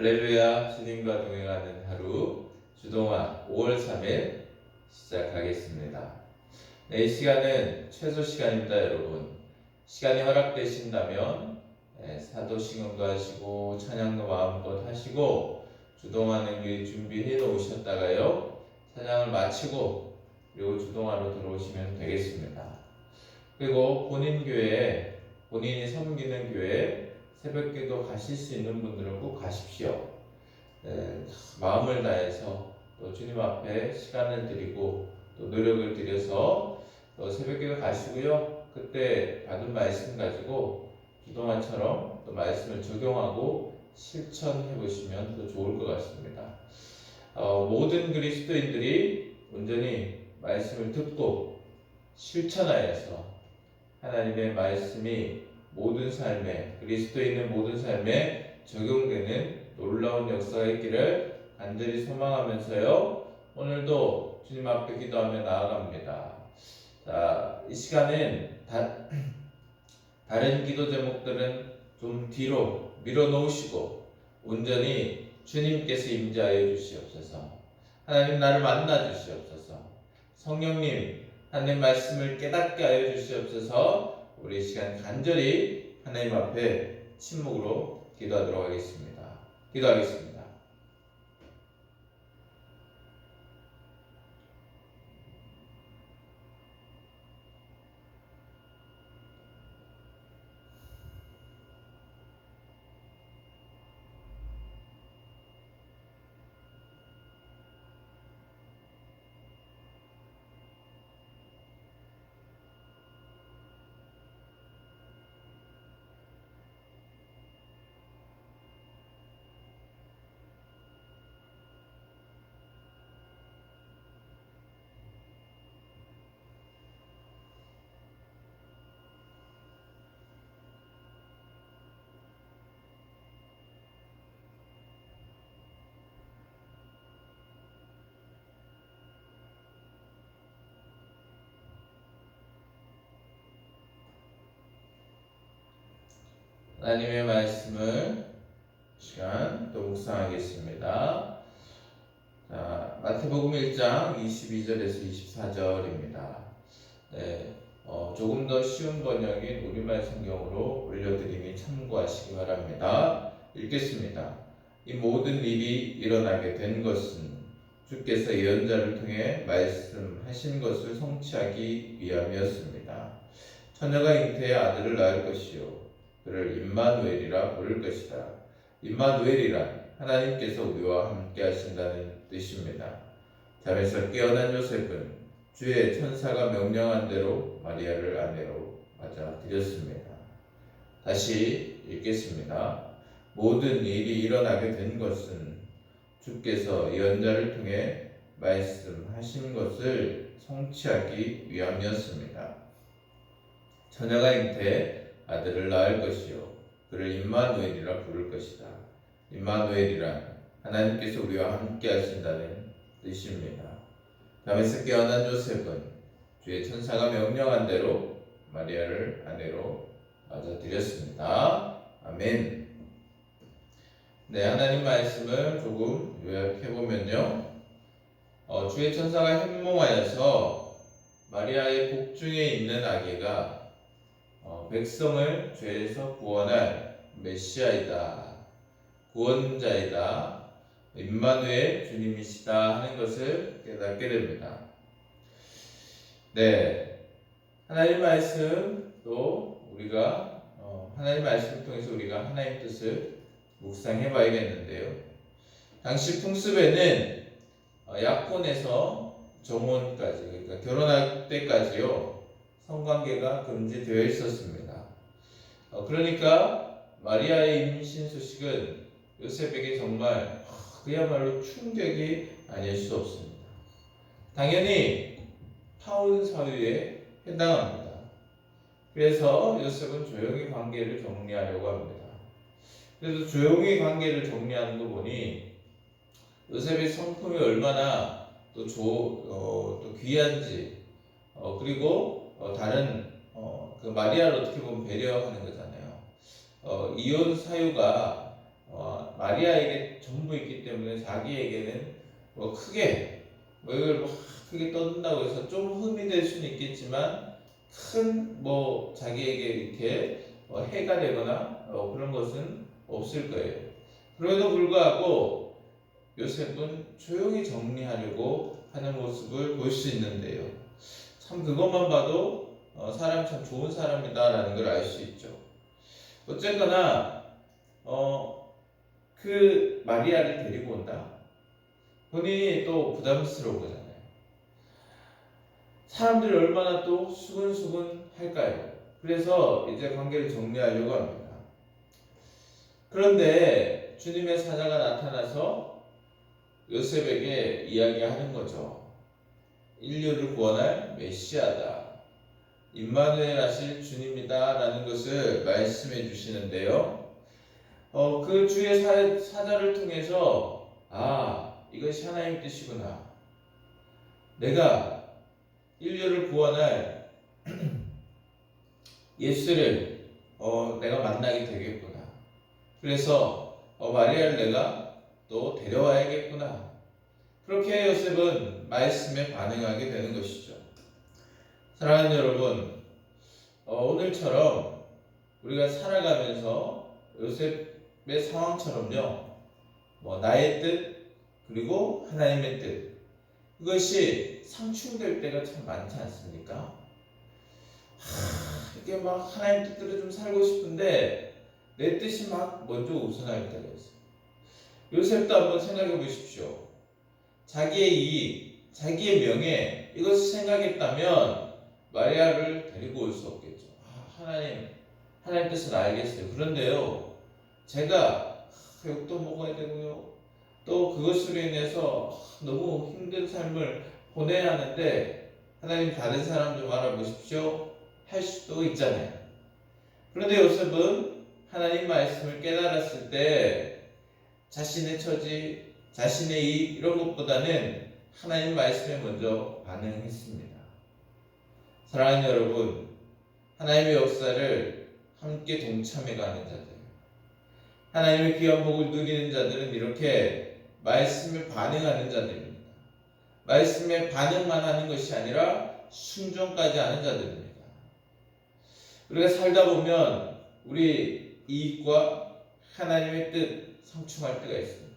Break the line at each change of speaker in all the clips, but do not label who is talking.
할렐루야 주님과 동행하는 하루 주동아 5월 3일 시작하겠습니다. 네, 이 시간은 최소 시간입니다, 여러분. 시간이 허락되신다면 네, 사도 신경도 하시고 찬양도 마음껏 하시고 주동하는 길 준비해 놓으셨다가요 찬양을 마치고 그리고 주동하러 들어오시면 되겠습니다. 그리고 본인 교회 본인이 섬기는 교회 새벽기도 가실 수 있는 분들은 꼭 가십시오. 네, 마음을 다해서 또 주님 앞에 시간을 드리고 또 노력을 들여서 또 새벽기도 가시고요. 그때 받은 말씀 가지고 그동안처럼 또 말씀을 적용하고 실천해 보시면 더 좋을 것 같습니다. 어, 모든 그리스도인들이 온전히 말씀을 듣고 실천하여서 하나님의 말씀이 모든 삶에 그리스도인의 모든 삶에 적용되는 놀라운 역사가 있기를 간절히 소망하면서요. 오늘도 주님 앞에 기도하며 나아갑니다. 자, 이 시간엔 다, 다른 기도 제목들은 좀 뒤로 밀어 놓으시고 온전히 주님께서 임재하여 주시옵소서. 하나님 나를 만나 주시옵소서. 성령님 하나님 말씀을 깨닫게 하여 주시옵소서. 우리 이 시간 간절히 하나님 앞에 침묵으로 기도하도록 하겠습니다. 기도하겠습니다. 하나님의 말씀을 시간 또 묵상하겠습니다. 자, 마태복음 1장 22절에서 24절입니다. 네, 어, 조금 더 쉬운 번역인 우리말 성경으로 올려드리니 참고하시기 바랍니다. 읽겠습니다. 이 모든 일이 일어나게 된 것은 주께서 예언자를 통해 말씀하신 것을 성취하기 위함이었습니다. 처녀가 잉태의 아들을 낳을 것이요 그를 임마누엘이라 부를 것이다. 임마누엘이란 하나님께서 우리와 함께 하신다는 뜻입니다. 잠에서 깨어난 요셉은 주의 천사가 명령한 대로 마리아를 아내로 맞아들였습니다. 다시 읽겠습니다. 모든 일이 일어나게 된 것은 주께서 예언자를 통해 말씀하신 것을 성취하기 위함이었습니다. 처녀가 잉태 아들을 낳을 것이요 그를 임마누엘이라 부를 것이다. 임마누엘이란 하나님께서 우리와 함께 하신다는 뜻입니다. 밤에서 깨어난 요셉은 주의 천사가 명령한 대로 마리아를 아내로 맞아들였습니다. 아멘. 네, 하나님 말씀을 조금 요약해 보면요. 어, 주의 천사가 현몽하여서 마리아의 복중에 있는 아기가 어, 백성을 죄에서 구원할 메시아이다, 구원자이다, 임마누엘 주님이시다 하는 것을 깨닫게 됩니다. 네, 하나님 말씀 또 우리가 어, 하나님 말씀을 통해서 우리가 하나님 뜻을 묵상해 봐야겠는데요. 당시 풍습에는 어, 약혼에서 정혼까지 그러니까 결혼할 때까지요 성관계가 금지되어 있었습니다. 어, 그러니까 마리아의 임신 소식은 요셉에게 정말 그야말로 충격이 아닐 수 없습니다. 당연히 타운 사유에 해당합니다. 그래서 요셉은 조용히 관계를 정리하려고 합니다. 그래서 조용히 관계를 정리하는 거 보니 요셉의 성품이 얼마나 또, 조, 어, 또 귀한지 어, 그리고 어, 다른 어, 그 마리아를 어떻게 보면 배려하는 거잖아요. 어, 이혼 사유가 어, 마리아에게 전부 있기 때문에 자기에게는 뭐 크게 뭐 이걸 막 크게 떠든다고 해서 좀 흠이 될 수는 있겠지만 큰 뭐 자기에게 이렇게 어, 해가 되거나 어, 그런 것은 없을 거예요. 그럼에도 불구하고 요셉은 조용히 정리하려고 하는 모습을 볼 수 있는데요. 참 그것만 봐도 어, 사람 참 좋은 사람이다라는 걸 알 수 있죠. 어쨌거나 어, 그 마리아를 데리고 온다. 본인이 또 부담스러운 거잖아요. 사람들이 얼마나 또 수근수근 할까요? 그래서 이제 관계를 정리하려고 합니다. 그런데 주님의 사자가 나타나서 요셉에게 이야기하는 거죠. 인류를 구원할 메시아다. 임마누엘 하실 주님이다라는 것을 말씀해 주시는데요. 어, 그 주의 사, 사자를 통해서 아 이것이 하나님 뜻이구나. 내가 인류를 구원할 예수를 어, 내가 만나게 되겠구나. 그래서 어, 마리아를 내가 또 데려와야겠구나. 그렇게 요셉은 말씀에 반응하게 되는 것이죠. 사랑하는 여러분, 어, 오늘처럼 우리가 살아가면서 요셉의 상황처럼요, 뭐 나의 뜻 그리고 하나님의 뜻 그것이 상충될 때가 참 많지 않습니까? 하, 이게 막 하나님 뜻대로 좀 살고 싶은데 내 뜻이 막 먼저 우선할 때가 있어요. 요셉도 한번 생각해 보십시오. 자기의 이익, 자기의 명예 이것을 생각했다면 마리아를 데리고 올 수 없겠죠. 아, 하나님, 하나님 뜻을 알겠어요. 그런데요, 제가 욕도 먹어야 되고요. 또 그것으로 인해서 너무 힘든 삶을 보내야 하는데 하나님 다른 사람 좀 알아보십시오. 할 수도 있잖아요. 그런데 요셉은 하나님 말씀을 깨달았을 때 자신의 처지, 자신의 이 이런 것보다는 하나님 말씀에 먼저 반응했습니다. 사랑하는 여러분, 하나님의 역사를 함께 동참해가는 자들, 하나님의 귀한 복을 누리는 자들은 이렇게 말씀에 반응하는 자들입니다. 말씀에 반응만 하는 것이 아니라 순종까지 하는 자들입니다. 우리가 살다 보면 우리 이익과 하나님의 뜻 상충할 때가 있습니다.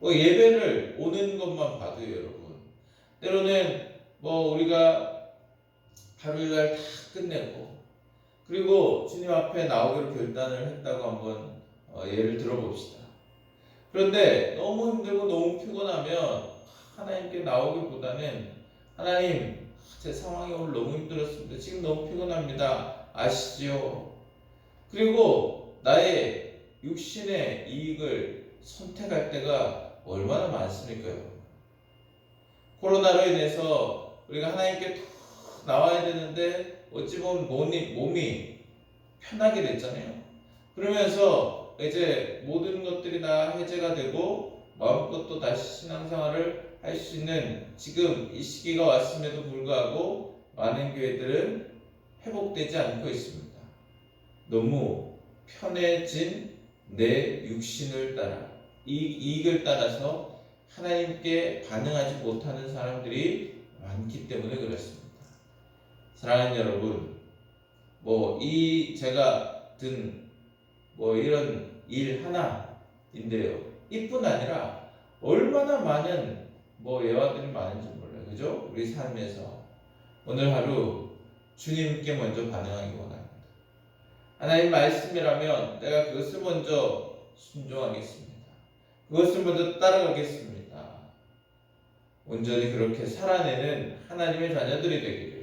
뭐 예배를 오는 것만 봐도요, 여러분. 때로는 뭐 우리가 하루 일날 다 끝내고 그리고 주님 앞에 나오기로 결단을 했다고 한번 어, 예를 들어봅시다. 그런데 너무 힘들고 너무 피곤하면 하나님께 나오기보다는 하나님 제 상황이 오늘 너무 힘들었습니다. 지금 너무 피곤합니다. 아시죠? 그리고 나의 육신의 이익을 선택할 때가 얼마나 많습니까? 코로나로 인해서 우리가 하나님께 툭 나와야 되는데 어찌 보면 몸이, 몸이 편하게 됐잖아요. 그러면서 이제 모든 것들이 다 해제가 되고 마음껏 또 다시 신앙생활을 할 수 있는 지금 이 시기가 왔음에도 불구하고 많은 교회들은 회복되지 않고 있습니다. 너무 편해진 내 육신을 따라 이 이익을 따라서 하나님께 반응하지 못하는 사람들이 많기 때문에 그렇습니다. 사랑하는 여러분, 뭐 이 제가 든 뭐 이런 일 하나인데요. 이뿐 아니라 얼마나 많은 뭐 예화들이 많은지 몰라요. 그죠? 우리 삶에서 오늘 하루 주님께 먼저 반응하기 원합니다. 하나님 말씀이라면 내가 그것을 먼저 순종하겠습니다. 그것을 먼저 따라가겠습니다. 온전히 그렇게 살아내는 하나님의 자녀들이 되기를.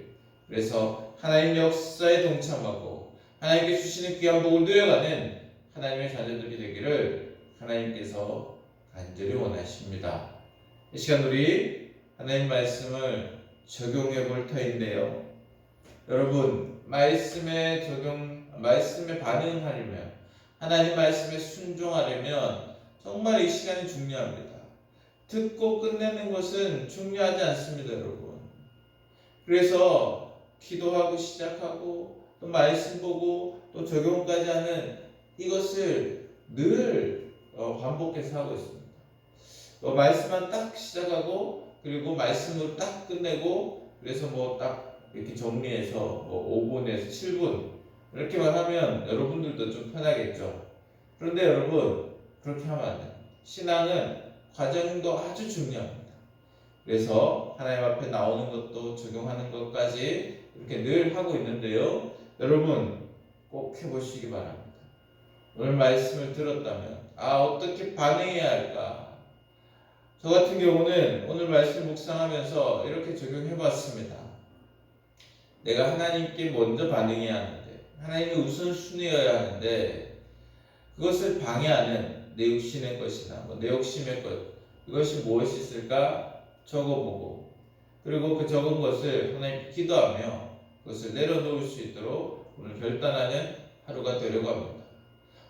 그래서 하나님 역사에 동참하고 하나님께 주시는 귀한 복을 누려가는 하나님의 자녀들이 되기를 하나님께서 간절히 원하십니다. 이 시간 우리 하나님 말씀을 적용해 볼 터인데요. 여러분, 말씀에 적용, 말씀에 반응하려면, 하나님 말씀에 순종하려면 정말 이 시간이 중요합니다. 듣고 끝내는 것은 중요하지 않습니다, 여러분. 그래서 기도하고 시작하고 또 말씀 보고 또 적용까지 하는 이것을 늘 어, 반복해서 하고 있습니다. 어, 말씀만 딱 시작하고 그리고 말씀으로 딱 끝내고 그래서 뭐 딱 이렇게 정리해서 뭐 5분에서 7분 이렇게만 하면 여러분들도 좀 편하겠죠. 그런데 여러분 그렇게 하면 안 돼요. 신앙은 과정도 아주 중요합니다. 그래서 하나님 앞에 나오는 것도 적용하는 것까지 이렇게 늘 하고 있는데요. 여러분 꼭 해보시기 바랍니다. 오늘 말씀을 들었다면 아 어떻게 반응해야 할까? 저 같은 경우는 오늘 말씀 묵상하면서 이렇게 적용해봤습니다. 내가 하나님께 먼저 반응해야 하는데 하나님이 우선순위여야 하는데 그것을 방해하는 내 육신의 것이나 뭐 내 욕심의 것 이것이 무엇이 있을까 적어보고 그리고 그 적은 것을 하나님 기도하며 그것을 내려놓을 수 있도록 오늘 결단하는 하루가 되려고 합니다.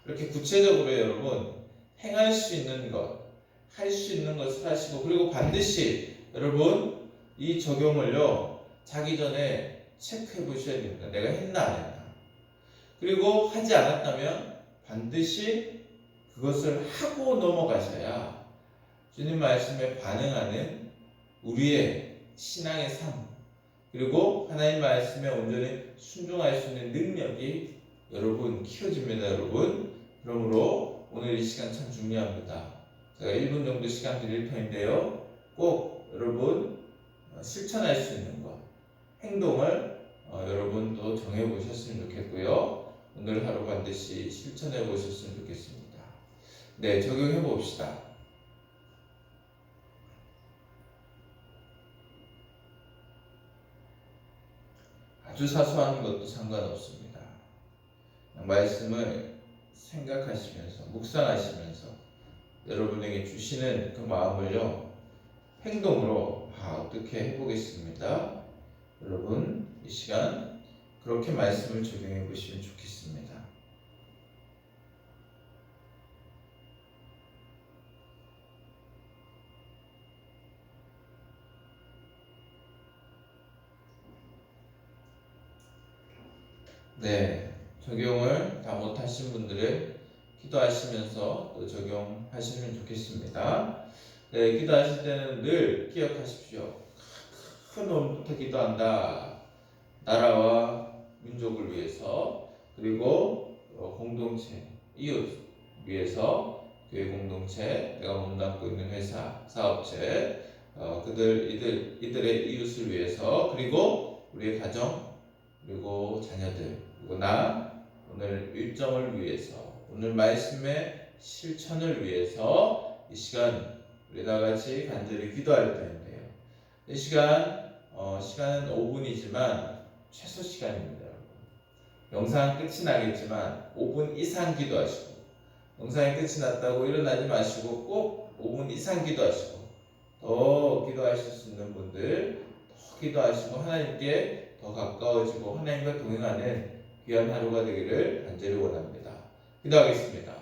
이렇게 구체적으로 여러분 행할 수 있는 것, 할 수 있는 것을 하시고 그리고 반드시 여러분 이 적용을요 자기 전에 체크해 보셔야 됩니다. 내가 했나 안 했나. 그리고 하지 않았다면 반드시 그것을 하고 넘어가셔야 주님 말씀에 반응하는 우리의 신앙의 삶 그리고 하나님 말씀에 온전히 순종할 수 있는 능력이 여러분 키워집니다, 여러분. 그러므로 오늘 이 시간 참 중요합니다. 제가 1분 정도 시간 드릴 터인데요. 꼭 여러분 어, 실천할 수 있는 것, 행동을 어, 여러분 또 정해 보셨으면 좋겠고요. 오늘 하루 반드시 실천해 보셨으면 좋겠습니다. 네, 적용해 봅시다. 사소한 것도 상관없습니다. 말씀을 생각하시면서 묵상하시면서 여러분에게 주시는 그 마음을요 행동으로 아, 어떻게 해보겠습니다. 여러분 이 시간 그렇게 말씀을 적용해 보시면 좋겠습니다. 네, 적용을 다 못하신 분들은 기도하시면서 또 적용하시면 좋겠습니다. 네, 기도하실 때는 늘 기억하십시오. 큰 마음부터 기도한다. 나라와 민족을 위해서 그리고 어, 공동체, 이웃 위해서 교회 공동체, 내가 몸담고 있는 회사, 사업체, 어, 그들 이들 이들의 이웃을 위해서 그리고 우리의 가정 그리고 자녀들 그리고 나 오늘 일정을 위해서 오늘 말씀의 실천을 위해서 이 시간 우리 다 같이 간절히 기도할 때인데요. 이 시간 어, 시간은 5분이지만 최소 시간입니다. 영상 끝이 나겠지만 5분 이상 기도하시고 영상이 끝이 났다고 일어나지 마시고 꼭 5분 이상 기도하시고 더 기도하실 수 있는 분들 더 기도하시고 하나님께 더 가까워지고 하나님과 동행하는 귀한 하루가 되기를 간절히 원합니다. 기도하겠습니다.